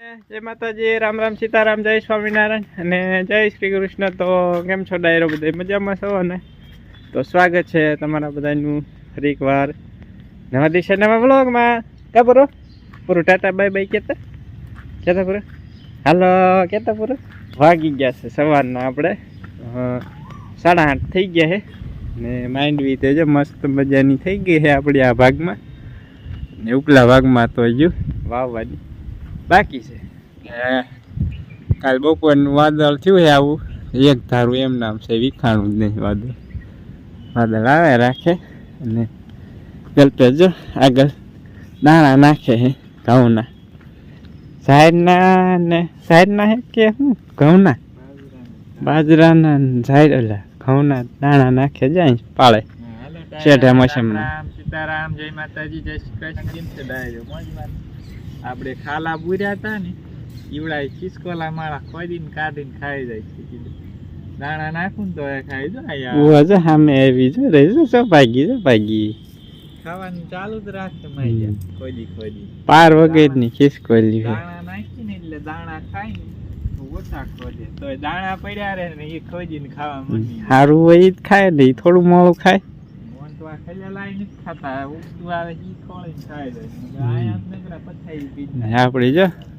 જય માતાજી, રામ રામ સીતારામ, જય સ્વામિનારાયણ અને જય શ્રી કૃષ્ણ. તો કેમ છો ડાયરો બધા? મજામાં છો અને? તો સ્વાગત છે તમારા બધાનું ફરી એકવાર નવા દિવસે નવા બ્લોગમાં કા પૂરો? પૂરું ટાટા, બાય બાય કહેતા? કહેતા પૂરો? હાલો, કહેતા પૂરો? વાગી ગયા છે સવારના આપણે. સાડા આઠ થઈ ગયા છે ને માંડવી તો જો, મસ્ત મજાની થઈ ગઈ છે આપણી આ ભાગમાં. ને ઉપલા ભાગમાં તો હજુ વાવવાની. બાકી છે? કાલ બપોરનું વાદળ થયું છે આવું. એક ધારું એમ નામ છે વિખાણું જ નહીં વાદળ. વાદળ આવે રાખે અને ગલપે જો આગળ દાણા નાખે હે ઘઉંના. સાઈડના ને સાઈડના હે કે શું ઘઉંના? બાજરાના ને સાઈડ એટલે ઘઉંના દાણા નાખે જાય પાળે. શેઠે મશમના. સીતારામ જય માતાજી જય શ્રી કૃષ્ણ. કેમ છે આપણે ખાલા બુર્યા હતા ને ઈવડા ખિસકોલા માળા ખોદીને કાઢીને ખાઈ જાય છે દાણા નાખું ને તો એ ખાઈ જાય ઉવા જો સામે આવી જો રે જો ભાગી જો ભાગી. ખાવાનું ચાલુ જ રાખે મારી ખોદી ખોદી. પાર વગરની ખિસકોલી. દાણા નાખીને એટલે દાણા ખાઈ ને ઓછા ખોદે. તો દાણા પડ્યા રહે ને એ ખોદીને ખાવા માંડી સારું હોય ખાય ને થોડું મોડું ખાય. મોન તો આ ખલ્યા લાઈ નથી ખાતા. ઉગતું આવે ઈ ખોળીને ખાઈ જાય આયા જ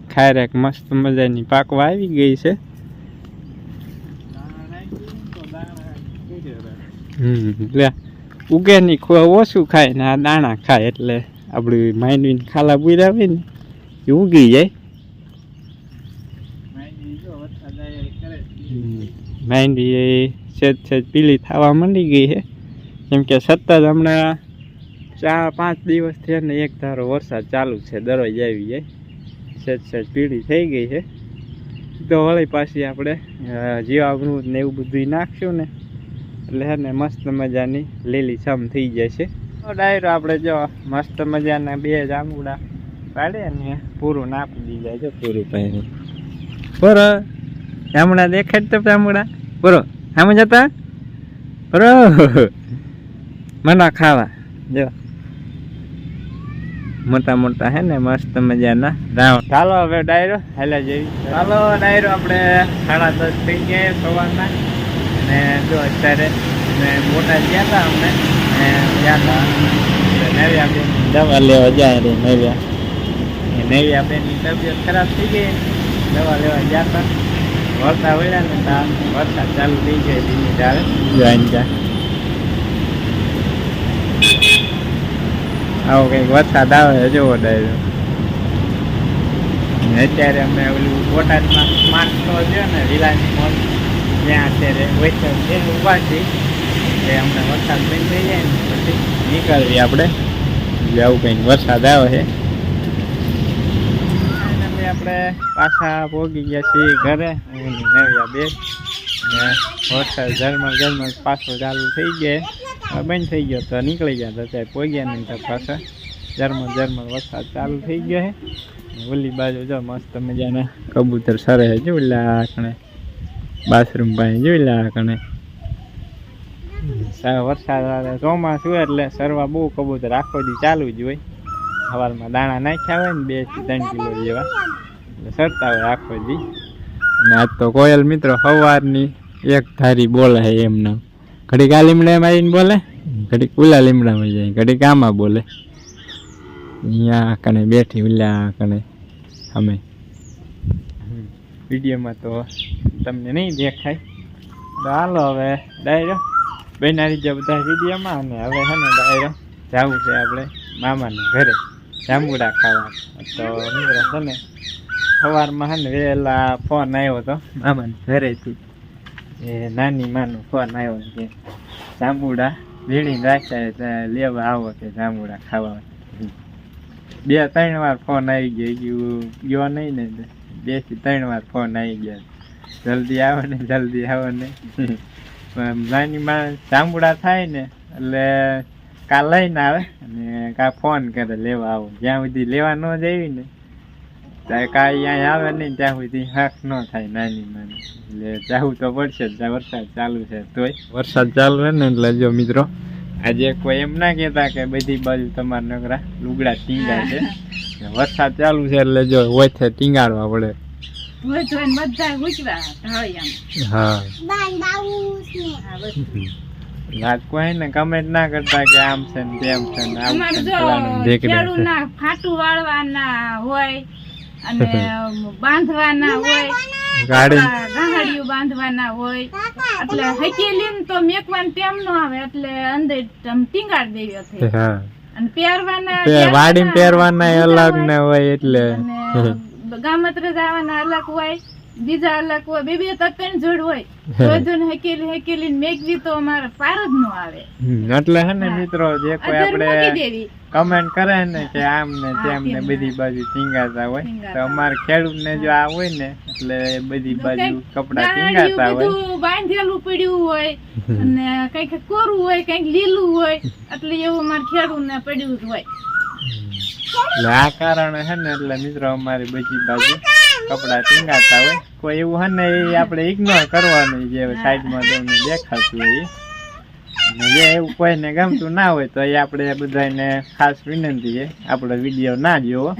ખાયરેક મસ્ત મજાની પાકવા આવી ગઈ છે. દાણા નાખી તો દાણા કીધે રહે હમ લે ઉગે ની ઓછું ખાય ને આ દાણા ખાય એટલે આપણી માંડવીને ખાલા બુરા હોય ને એ ઉગી જાય. માંડવી એ છેદ છેદ પીલી થવા માંડી ગઈ છે. કેમ કે સતત હમણાં ચાર પાંચ દિવસથી ને એક ધારો વરસાદ ચાલુ છે દરરોજ આવી જાય. સેજ સેજ પીળી થઈ ગઈ છે. તો વળી પાછી આપણે જીવામૃત ને એવું બધું નાખશું ને એટલે હે ને મસ્ત મજાની લીલી છમ થઈ જશે તો ડાયરો આપણે જો મસ્ત મજાના બે જાંબુડા પાડે ને પૂરું નાપી દીધા છે. પૂરું પાણી બરો જાંબુડા દેખાડ તો જાંબુડા બરો આમ જતા? બરો. મના ખાવા. જો. મોટા મોટા હે ને, મસ્ત મજાના. રાવણ ચાલો હવે ડાયરો, હેલા જેવી. ચાલો ડાયરો, આપણે સાડા દસ થઈ ગયા સવારના. અને જો અત્યારે મોટા ગયા હતા અમને ગયા હતા. નવ્યા દવા લેવા જાય રે, નવ્યા. નવ્યા બેનની તબિયત ખરાબ થઈ ગઈ. દવા લેવા ગયા હતા. વરસાદ વળ્યા ને ત્યાં વરસાદ ચાલુ થઈ જાય ધીમી ધારે. જોઈને આવો કંઈક વરસાદ આવે ડાયરો ને અત્યારે અમે ઓલું બોટાદમાં સ્માર્ટ સ્ટોર છે ને રિલાયન્સ મોલ ત્યાં અત્યારે વૈષ્ણવ છે, ઊભા છે એટલે અમને વરસાદ બંધ થઈ જાય ને પછી નીકળવી આપણે. આવું કંઈક વરસાદ આવે છે. આપણે પાછા ભોગી ગયા છીએ ઘરે. નવ્યા બે. વરસાદ ઝરમર ઝરમર પાછો ચાલુ થઈ ગયો. બંધ થઈ ગયો તો નીકળી ગયા તો અત્યારે પહોંચ્યા નહીં ત્યાં પાછા ઝરમર ઝરમર વરસાદ ચાલુ થઈ ગયો છે. ઓલી બાજુ જો મસ્ત મજાના કબૂતર સરે છે. જો ઓલા બાથરૂમ પાસે, જોઈ લે આ કણે. વરસાદ આવે, ચોમાસું હોય એટલે સરવા બહુ કબૂતર આખો દી ચાલુ જ હોય. સવારમાં દાણા નાખ્યા હોય ને બેથી ત્રણ કિલો જેવા. એટલે સરતા હોય આખો દી. અને આજ તો કોયલ મિત્રો સવારની એક ધારી બોલે એમને. ઘડીક આ લીમડામાં આવીને બોલે? ઘડીક ઉલા લીમડામાં જાય. ઘડીક આમાં બોલે. અહીંયા કણે બેઠી ઉલા કણે અમે. વિડીયોમાં તો તમને નહીં દેખાય. તો હાલો હવે, ડાયરો. બનાવી જાય બધા વિડીયોમાં અને હવે હે ને ડાયરો, જવું છે આપણે મામાના ઘરે જાંબુડા ખાવા. તો મિત્રો છે ને, સવારમાં હે ને વહેલા ફોન આવ્યો હતો મામાના ઘરેથી. એ નાની માનો ફોન આવ્યો કે જાંબુડા ભીડીને રાખ્યા છે લેવા આવો કે જાંબુડા ખાવા. બે ત્રણ વાર ફોન આવી ગયો ગયું નહીં ને બેથી ત્રણ વાર ફોન આવી ગયા. જલ્દી આવો ને, જલ્દી આવો ને. નાની માં જાંબુડા થાય ને એટલે કાલ લઈને આવે અને કા ફોન કરે, લેવા આવો. જ્યાં સુધી લેવા ન જઈ ને ત્યાં કાંઈ અહીંયા આવે નહીં ત્યાં સુધી હક ન થાય નાની એટલે જવું તો પડશે જ વરસાદ ચાલુ છે તોય. વરસાદ ચાલુ છે ને એટલે જો મિત્રો આજે કોઈ એમ ના કહેતા કે બધી બાજુ તમારા નગરા લુગડા ટીંગા છે. વરસાદ ચાલુ છે એટલે જો હોય ટીંગાડવા પડે. હા. હા, બસ. આજ કોઈ ને કમેન્ટ ના કરતા કે આમ છે ને તેમ છે ને આમ છે ને છે. ફાટું વાળવાના હોય અને બાંધવાના હોય ગાડી. ગાહડિયું બાંધવાના હોય એટલે હકેલીને તો મેકવાન તેમ નો આવે એટલે અંદર ટીંગાડ દેવ્યો થઈ અને પહેરવાના વાડી પહેરવાના અલગ ને હોય એટલે. અને ગામત્રે જવાના અલગ હોય બીજા અલગ હોય બે બે તત્વ જોડ હોય. બધું હેકેલી હેકેલી મેઘવી તો અમારે પાર જ નો આવે. એટલે હે ને મિત્રો જે કોઈ આપણે કમેન્ટ કરે ને કે આમ ને તેમ ને બધી બાજુ ટીંગાતા હોય તો અમાર ખેડૂત ને જો આ હોય ને એટલે બધી બાજુ કપડા ટીંગાતા હોય. બધું બાંધેલું પડ્યું હોય અને કંઈક કોરું હોય કંઈક લીલું હોય એટલે એવું અમારે ખેડૂત ને પડ્યું જ હોય. એટલે આ કારણે છે ને એટલે મિત્રો અમારી બધી બાજુ કપડા ટીંગાતા હોય. કોઈ એવું હે ને એ આપણે ઇગ્નોર કરવાનું જે સાઈડમાં તમને દેખાતું હોય. અને જે એવું કોઈને ગમતું ના હોય તો એ આપણે બધાને ખાસ વિનંતી છે આપણો વીડિયો ના જોવો.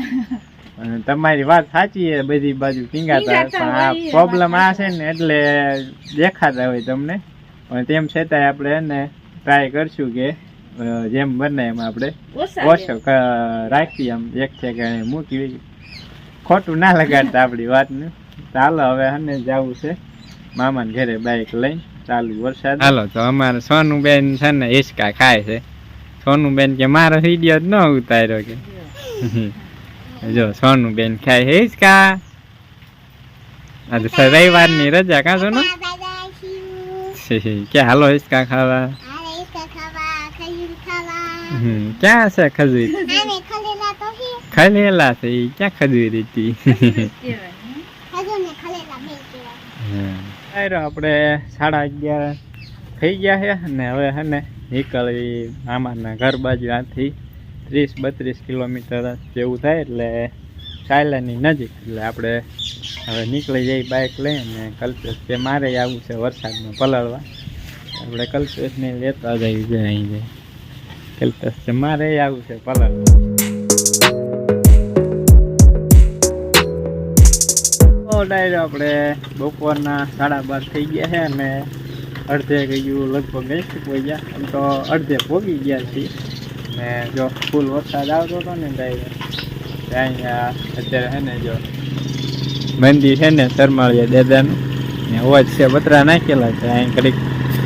અને તમારી વાત સાચી છે બધી બાજુ ટીંગાતા હોય. પણ આ પ્રોબ્લેમ આ છે ને એટલે દેખાતા હોય તમને. પણ તેમ છતાંય આપણે એને ટ્રાય કરશું કે જેમ બને એમ આપણે ઓછા રાખીએ રાખી આમ. એક ઠેકાણે મૂકી ખોટું ના લગાડતા આપણી વાતને. ચાલો હવે હને જવું છે. મામાને ઘરે બાઈક લઈને. ચાલુ વરસાદ. હાલો તો અમારે સોનું બેન છે ને હિસકા ખાય છે. સોનું બેન કે મારો વીડિયો જ ન ઉતાર્યો કે. જો સોનું બેન ખાય છે હિસકા. આજે રવિવાર રવિવારની રજા કાં સોનું કે હાલો હિસકા ખાવા. ક્યાં છે ખજૂર? ખલેલા છે એ ક્યાં ખજૂર હતી આપણે સાડા અગિયાર થઈ ગયા છે અને હવે હે ને નીકળી મામાના ઘર બાજુ આથી ત્રીસ બત્રીસ કિલોમીટર જેવું થાય એટલે સાયલાની નજીક એટલે આપણે હવે નીકળી જઈ બાઇક લઈને કલ્પેશ કે મારે આવવું છે વરસાદમાં પલાળવા આપણે કલ્પેશને લેતા જઈએ અહીં જાય કલ્પેશ છે મારે આવવું છે પલળવા તો ડાયરો આપણે બપોરના સાડા બાર થઈ ગયા છે અને અડધે ગયું લગભગ ગઈ પહોંચી ગયા. એમ તો અડધે પોગી ગયા છીએ. ને જો ફૂલ વરસાદ આવતો હતો ને ડાયરો અહીંયા અત્યારે છે ને જો મંદિર છે ને શરમાળિયા દાદાનું. ને અવાજ છે બતરા નાખેલા છે. અહીં ઘડીક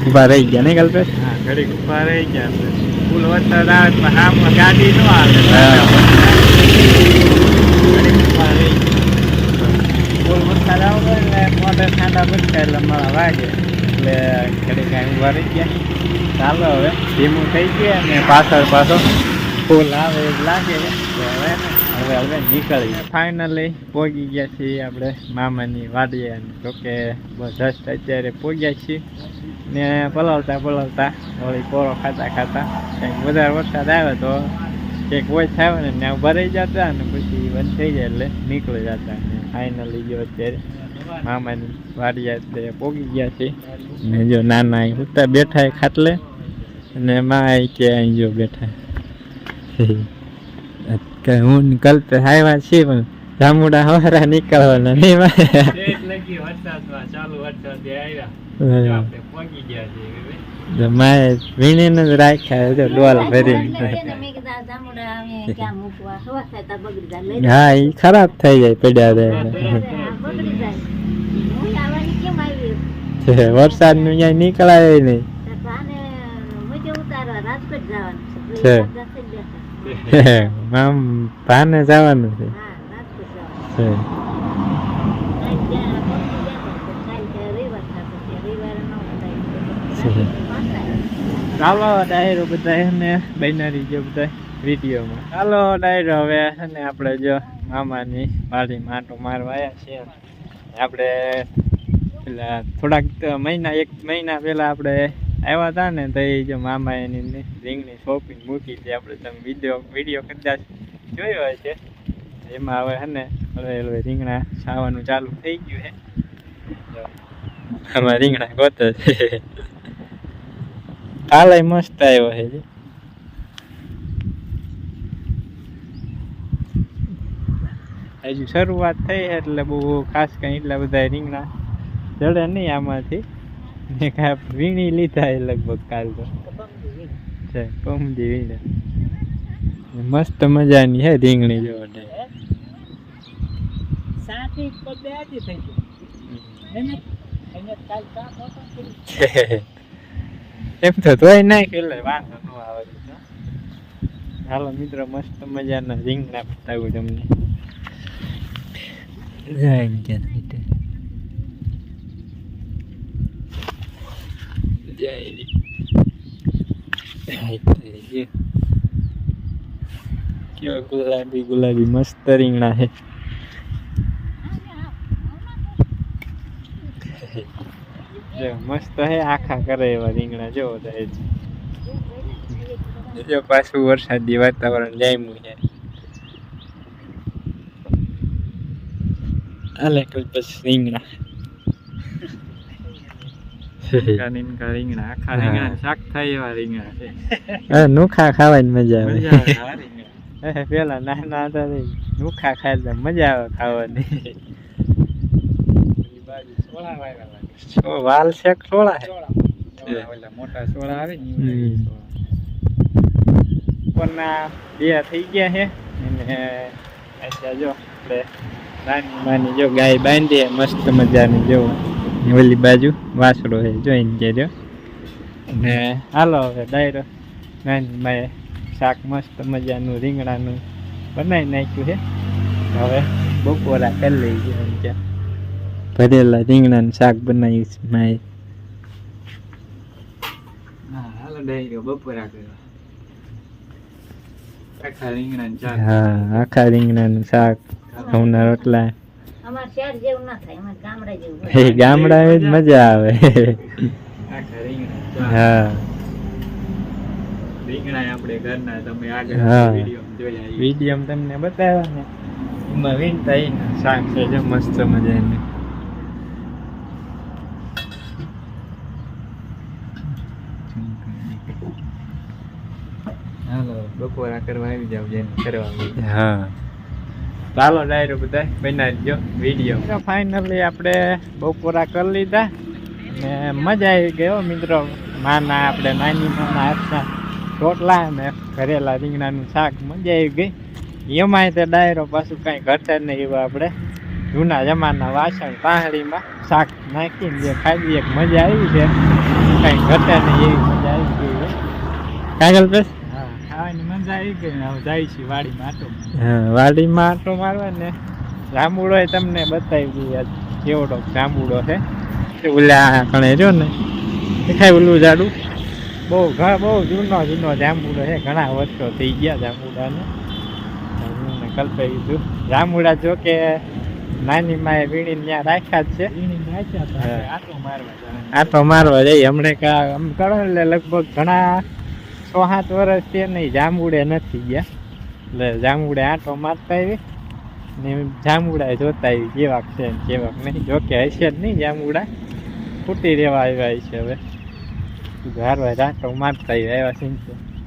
ઊભા રહી ગયા નહીં ગલપે હા ઘડીક ઊભા રહી ગયા છે. ફૂલ વરસાદ આવે આમાં ગાડી ન આવે ઘડીક ઊભા રહી ગયા ફૂલ વરસાદ આવતો એટલે મોઢે ઠાંડા બચકા એટલે મારા વાગે. એટલે ઘડી કાંઈ ઊભા રહી ગયા. ચાલો હવે, ધીમું થઈ ગયા અને પાછળ પાછો ફૂલ આવે એવું લાગે. હવે ને, હવે હવે નીકળી ફાઇનલી પહોંચી ગયા છીએ આપણે મામાની વાડીએ તો કે બસ જસ્ટ અત્યારે પહોંચ્યા છીએ. ને પલાવતા પલાવતા વળી કોરો ખાતા ખાતા કંઈક વધારે વરસાદ આવે તો કંઈક ઓછ થાય ને ત્યાં ભરાઈ જતા અને પછી બંધ થઈ જાય એટલે નીકળી જતા. ફાઇનલી ગયો અત્યારે. મામાની વાડિયા અત્યારે પોગી ગયા છે. ને જો નાના અહીં ઉતા બેઠા એ ખાટલે અને માં અહીં કે અહીં જો બેઠા. હું હું તો આવ્યા છે પણ જામુડા હવારા નીકળવાના નહીં માં. વરસાદમાં ચાલુ વરસાદ આવ્યા. તો માએ વીણીને જ રાખ્યા છે ડોલ ભરીને. હા એ ખરાબ થઈ જાય પડ્યા વરસાદનું ક્યાંય નીકળાય નહીં. છે. મામ ભાને જવાનું છે. ચાલો ડાયરો બધા એને બેનારી જો બધા વિડીયોમાં. ચાલો ડાયરો હવે છે ને આપણે જો મામાની વાડી માટો મારવા આવ્યા છીએ. આપણે પેલા થોડાક મહિના, એક મહિના પહેલાં આપણે આવ્યા હતા ને, તો એ જો મામા એની રીંગની શોપિંગ મૂકી હતી. આપણે તમે વીડિયો વીડિયો કદાચ જોયો હશે એમાં હવે હે ને, હવે હવે રીંગણા ખાવાનું ચાલુ થઈ ગયું છે. આમાં રીંગણા ગોતે છે. કાલે મસ્ત આવ્યો છે હજુ શરૂઆત થઈ એટલે બહુ ખાસ કંઈ એટલા બધા રીંગણા જડે નહીં આમાંથી. ને કાંઈ વીણી લીધા એ લગભગ કાલ તો. છે પમદી વીણા. મસ્ત મજાની હે રીંગણી જો સાથી પદે આજી થઈ એમ તો તોય નાખ એટલે વાંધો ન આવે. હાલો મિત્રો મસ્ત મજાના રીંગણા બતાવું તમને. જાય ક્યાં રીતે જાય. જાય. કેવા ગુલાબી ગુલાબી મસ્ત રીંગણા હે મસ્ત હે આખા કરે એવા રીંગણા જો થાય છે જો પાછું વરસાદી વાતાવરણ જામ્યું છે હાલે કલ્પસ રીંગણા કાનીનકા રીંગણા આખા રીંગણા શાક થાય એવા રીંગણા છે હા નોખા ખાવાની મજા આવે મજા આવે આ રીંગણા હે, પેલા નાના હતા તે નોખા ખાય તો મજા આવે ખાવાની પેલી બાજુ સોળા વાયરા લાગે સો વાલ શેક થોડા હે સોળા સોળા ઓલા મોટા સોળા આવે ને ઈ હમ. સોળા. ઉપરના બે થઈ ગયા છે અને અત્યારે જો આપણે નાની નાની જો ગાય બાંધી છે મસ્ત મજાની જો ને ઓલી બાજુ વાસડો છે જોઈને જજો અને હાલો હવે ડાયરો નાની માએ શાક મસ્ત મજાનું રીંગણાનું બનાવી નાખ્યું છે હવે બપોરા કરી લઈ ગયા એમ ત્યાં ભરેલા રીંગણાનું શાક બનાવ્યું છે માએ હા હાલો ડાયરો બપોરા કર્યો આખા રીંગણાનું શાક હા આખા રીંગણાનું શાક ઘઉંના રોટલા અમારે શહેર જેવું ના થાય અમારે ગામડા જેવું ગામડા જ મજા આવે. હા. રીંગણા આપણે ઘરના તમે આગળ વીડિયો જોયા વીડિયો તમને બતાવ્યા ને એમાં વીણતા એના શાક છે જો મસ્ત મજાનું હાલો બપોરા કરવા આવી જાવ જેને કરવા હા. ચાલો ડાયરો બધા બનાવી દો વીડિયો ફાઇનલી આપણે બપોરા કરી લીધા ને મજા આવી ગયો મિત્રો. માના આપણે નાની નાના હાથના રોટલા ને ઘરેલા રીંગણાનું શાક, મજા આવી ગઈ. એમાંય તે ડાયરો પાછું કાંઈ ઘટે નહીં એવું આપણે. જૂના જમાના વાસણ તાહળીમાં શાક નાખીને જે ખાધી એક મજા આવી છે. કાંઈ ઘટે નહીં એવી મજા આવી ગઈ કાગલ હા ખાવાની મજા આવી ગઈ હવે જાય છે વાડીમાં આટો હા વાડીમાં આટો મારવા ને જાંબુડો એ તમને બતાવી દઈએ કેવડો જાંબુડો છે. ઓલા કણે રહ્યો ને દેખાય ઓલું ઝાડું બહુ ઘણા બહુ જૂનો જૂનો જાંબુડો છે ઘણા વર્ષો થઈ ગયા જાંબુડાને. ને કલ્પે કીધું જાંબુડા જો કે નાની માએ વીણીને ત્યાં રાખ્યા જ છે. વીણી. આટો મારવા જઈએ હમણે કા આમ કરો એટલે લગભગ ઘણા છ સાત વર્ષ છે નહીં જાંબુડે નથી ગયા. એટલે જાંબુડે આંટો મારતા આવી ને જાંબુડા જોતા આવી કેવાક છે ને કેવાક નહીં. જોકે હશે જ નહીં જાંબુડા. ફૂટી રહેવા આવ્યા છે હવે. હારવા આટો મારતા આવી આવ્યા છે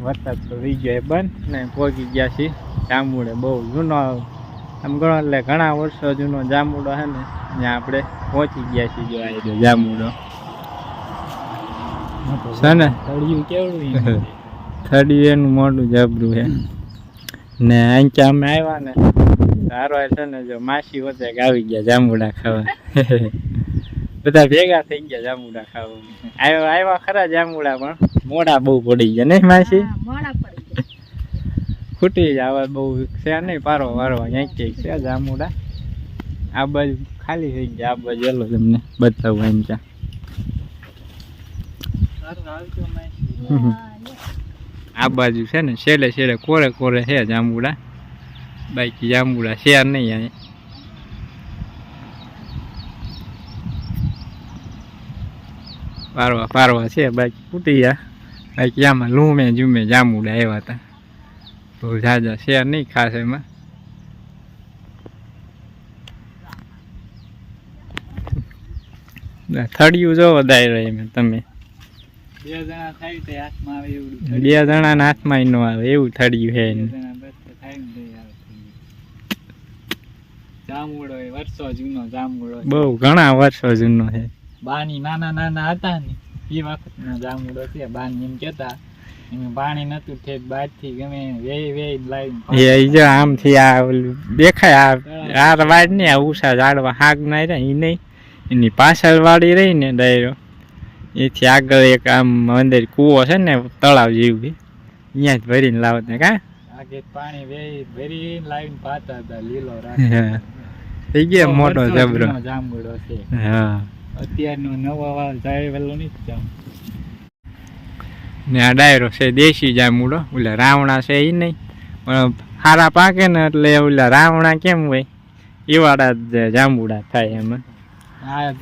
વરસાદ તો વી ગયો બંધ ને પહોંચી ગયા છીએ જાંબુડે બહુ જૂનો આમ ગણો એટલે ઘણા વર્ષો જૂનો જાંબુડો છે ને ત્યાં આપણે પહોંચી ગયા છીએ જો આ જાંબુડો. છે ને? તળિયું કેવડું થડી એનું મોટું જબરું છે. ને અહીંયા અમે આવ્યા ને સારો છે ને જો માસી વચ્ચે આવી ગયા જાંબુડા ખાવા. બધા ભેગા થઈ ગયા જાંબુડા ખાવા. આવ્યા આવ્યા ખરા જાંબુડા પણ. મોડા બહુ પડી ગયા નહીં માસી? ખૂટી જ આવા બહુ છે નહીં પારો વારવા ક્યાંક ક્યાંક છે જાંબુડા. આ બાજુ ખાલી થઈ ગયા આ બાજુ એલો તમને બતાવું એમ ત્યાં સારું આવજો માસી. હમ. આ બાજુ છે ને, છેલ્લે છેલ્લે કોરે કોરે છે જાંબુડા. બાકી જાંબુડા છે નહીં અહીં. પારવા પારવા છે, બાકી ફૂટી ગયા. બાકી આમાં લૂમે જુમે જાંબુડા આવ્યા હતા. બહુ ઝાઝા છે નહીં ખાસ એમાં. થડિયું જો વધારે રહે તમે. બે જણા થાય તો હાથમાં આવે એવડું બે જણાના હાથમાં ય આવે એવું થડ્યું ને આવે જામુડો એ વર્ષો જૂનો જામુડો બહુ ઘણા વર્ષો જૂનો છે. બાની નાના નાના હતા ને એ વખતનો જામુડો છે. બાની એમ કેતા એમાં પાણી નતું ઠેક બહારથી ગમે વેઈ વેઈ લાઈન એ જો આમથી આ ઓલું દેખાય આ આ વાડ ને આ ઉષા ઝાડવા હાગ ના રે નહીં. એની પાછળ વાળી રહી ને ડાયરો. એથી આગળ એક આમ અંદર કૂવો છે ને તળાવ જેવું બી અહીંયા જ ભરીને લાવત ને કા પાણી વેઈ ભરી લાવીને પાતા હતા લીલો થઈ ગયો મોટો જબરો જૂનો છે. હા. અત્યારનો નવો વાળ જાય વેલો નથી જામ. ને આ ડાયરો છે દેશી જામુડો ઓલા રાવણા છે એ નહીં. પણ હારા પાકે ને એટલે ઓલા રાવણા કેમ હોય? એવાડા જ જાંબુડા થાય એમાં. આ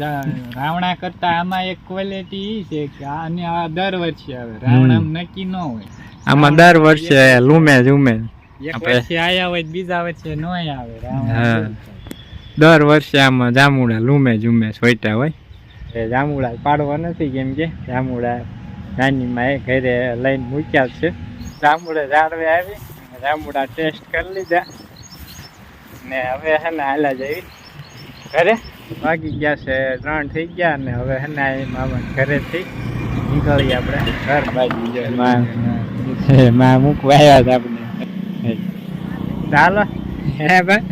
રાવણા કરતા આમાં એક ક્વોલિટી ઈ છે કે આને આ દર વર્ષે આવે. રાવણામાં નક્કી ન હોય. આમાં દર વર્ષે લૂમે ઝૂમે એક વર્ષે આયા હોય બીજા વર્ષે ન આવે રાવણા દર વર્ષે આમાં જામુડા લૂમે ઝૂમે સોઈટા હોય. એ જામુડા પાડવા નથી કેમ કે જામુડા નાની માં એ ઘરે લઈને મૂક્યા છે. જામુડા જાળવે આવી જામુડા ટેસ્ટ કરી લીધા. ને હવે હે ને હાલા જઈ ઘરે? વાગી ગયા છે ત્રણ થઈ ગયા ને હવે હે ને આ મામા ઘરેથી નીકળી આપણે ઘર. બાજુ માં મૂકવા આવ્યા હતા આપણે. ચાલો. હે ભાઈ.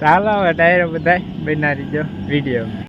ચાલો હવે ડાયરો બધા બનાવી જો વીડિયો